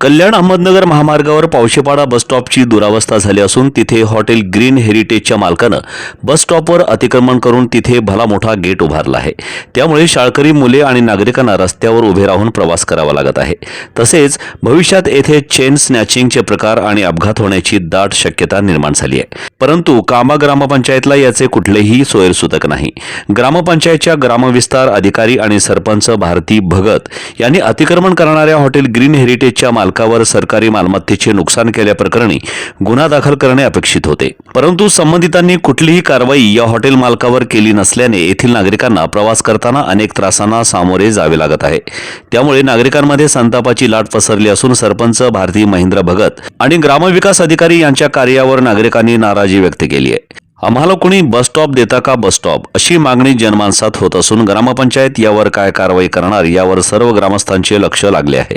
कल्याण अहमदनगर महामार्गावर पावशेपाडा बसस्टॉपची दुरावस्था झाली असून तिथे हॉटेल ग्रीन हेरिटेजच्या मालकानं बस स्टॉपवर अतिक्रमण करून तिथे भला मोठा गेट उभारला आहे. त्यामुळे शाळकरी मुले आणि नागरिकांना रस्त्यावर उभे राहून प्रवास करावा लागत आहे. तसेच भविष्यात येथे चेन स्नॅचिंगचे प्रकार आणि अपघात होण्याची दाट शक्यता निर्माण झाली आहे. परंतु कामा ग्रामपंचायतला याचे कुठलेही सोयरसूतक नाही. ग्रामपंचायतच्या ग्रामविस्तार अधिकारी आणि सरपंच भारती भगत यांनी अतिक्रमण करणाऱ्या हॉटेल ग्रीन हेरिटेजच्या मालकावर सरकारी मालमत्तेचे नुकसान केल्याप्रकरणी गुन्हा दाखल करणे अपेक्षित होते. परंतु संबंधितांनी कुठलीही कारवाई या हॉटेल मालकावर केली नसल्याने येथील नागरिकांना प्रवास करताना अनेक त्रासांना सामोरे जावे लागत आहे. त्यामुळे नागरिकांमध्ये संतापाची लाट पसरली असून सरपंच भारती महेंद्र भगत आणि ग्रामविकास अधिकारी यांच्या कार्यावर नागरिकांनी नाराजी व्यक्त केली आहे. आम्हाला कुणी बस स्टॉप देता का बस स्टॉप? अशी मागणी जनमानसात होत असून ग्रामपंचायत यावर काय कारवाई करणार यावर सर्व ग्रामस्थांचे लक्ष लागले आहे.